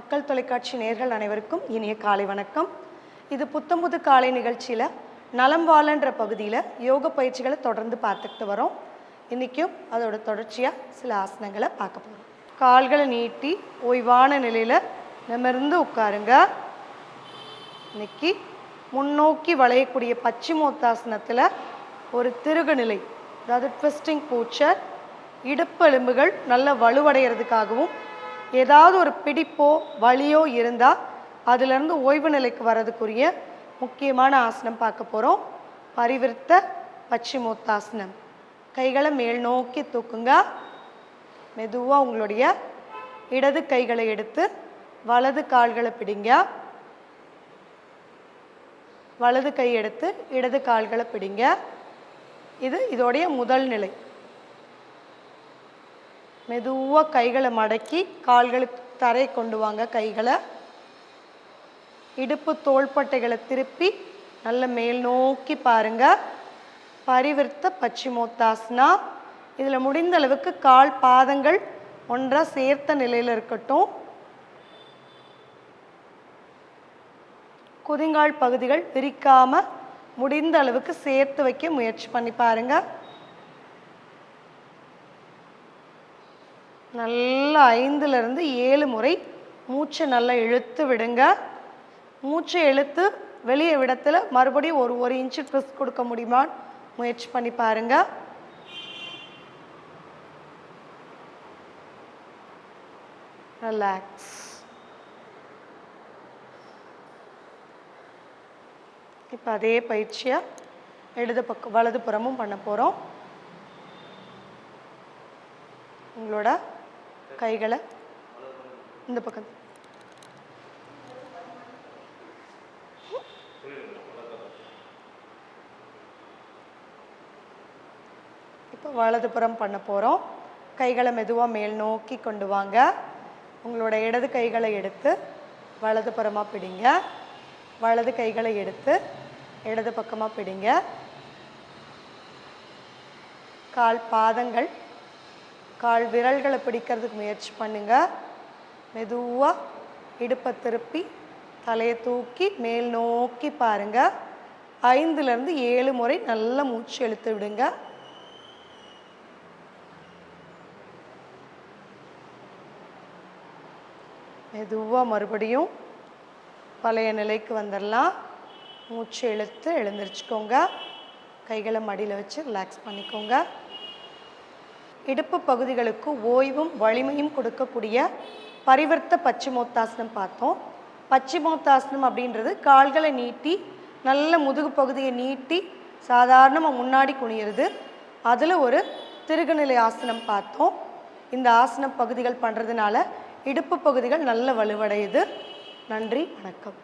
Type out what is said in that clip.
மக்கள் தொலைக்காட்சி நேர்கள் அனைவருக்கும் இனிய காலை வணக்கம். இது புத்தம்புது காலை நிகழ்ச்சியில் நலம் வாழன்ற பகுதியில் யோக பயிற்சிகளை தொடர்ந்து பார்த்துக்கிட்டு வரோம். இன்றைக்கும் அதோட தொடர்ச்சியாக சில ஆசனங்களை பார்க்க போகிறோம் கால்களை நீட்டி ஓய்வான நிலையில் நிமிர்ந்து உட்காருங்க. இன்னைக்கு முன்னோக்கி வளையக்கூடிய பச்சிமோத்தாசனத்தில் ஒரு திருகுநிலை அதாவது ட்விஸ்டிங் பூச்சர் இடுப்பு எலும்புகள் நல்ல வலுவடைகிறதுக்காகவும் ஏதாவது ஒரு பிடிப்போ வலியோ இருந்தால் அதிலிருந்து ஓய்வு நிலைக்கு வர்றதுக்குரிய முக்கியமான ஆசனம் பார்க்க போகிறோம் பரிவிருத்த பச்சிமோத்தாசனம் கைகளை மேல் நோக்கி தூக்குங்க. மெதுவாக உங்களுடைய இடது கைகளை எடுத்து வலது கால்களை பிடிங்க. வலது கை எடுத்து இடது கால்களை பிடிங்க. இது இதோடைய முதல் நிலை. மெதுவாக கைகளை மடக்கி கால்களுக்கு தரை கொண்டு வாங்க கைகளை. இடுப்பு தோள்பட்டைகளை திருப்பி நல்ல மேல் நோக்கி பாருங்க. பரிவிர்த்த பச்சிமோத்தாசனா இதில் முடிந்த அளவுக்கு கால் பாதங்கள் ஒன்றாக சேர்த்த நிலையில் இருக்கட்டும். குதிங்கால் பகுதிகள் பிரிக்காமல் முடிந்த அளவுக்கு சேர்த்து வைக்க முயற்சி பண்ணி பாருங்கள் நல்லா ஐந்துலேருந்து ஏழு முறை மூச்சை நல்லா இழுத்து விடுங்க. மூச்சை இழுத்து வெளியே விடத்தில் மறுபடியும் ஒரு ஒரு இன்ச்சு ட்விஸ்ட் கொடுக்க முடியுமான்னு முயற்சி பண்ணி பாருங்க. ரிலாக்ஸ் இப்போ அதே பயிற்சியை இடது பக்கம் வலது புறமும் பண்ண போகிறோம் உங்களோட கைகளை இந்த பக்கம். இப்போ வலதுபுறம் பண்ண போகிறோம் கைகளை மெதுவாக மேல் நோக்கி கொண்டு வாங்க. உங்களோட இடது கைகளை எடுத்து வலதுபுறமாக பிடிங்க. வலது கைகளை எடுத்து இடது பக்கமாக பிடிங்க. கால் பாதங்கள் கால் விரல்களை பிடிக்கிறதுக்கு முயற்சி பண்ணுங்க. மெதுவாக இடுப்பை திருப்பி தலையை தூக்கி மேல் நோக்கி பாருங்க. ஐந்துலேருந்து ஏழு முறை நல்ல மூச்சு இழுத்து விடுங்க. மெதுவாக மறுபடியும் பழைய நிலைக்கு வந்துடலாம் மூச்சு இழுத்து எழுந்திரிச்சிக்கோங்க. கைகளை மடியில் வச்சு ரிலாக்ஸ் பண்ணிக்கோங்க. இடுப்பு பகுதிகளுக்கு ஓய்வும் வலிமையும் கொடுக்கக்கூடிய பரிவர்த்த பச்சிமோத்தாசனம் பார்த்தோம். பச்சிமோத்தாசனம் அப்படின்றது கால்களை நீட்டி நல்ல முதுகு பகுதியை நீட்டி சாதாரணமாக முன்னாடி குனியிறது. அதில் ஒரு திருகுநிலை ஆசனம் பார்த்தோம். இந்த ஆசன பகுதிகள் பண்ணுறதுனால இடுப்பு பகுதிகள் நல்ல வலுவடையுது. நன்றி வணக்கம்.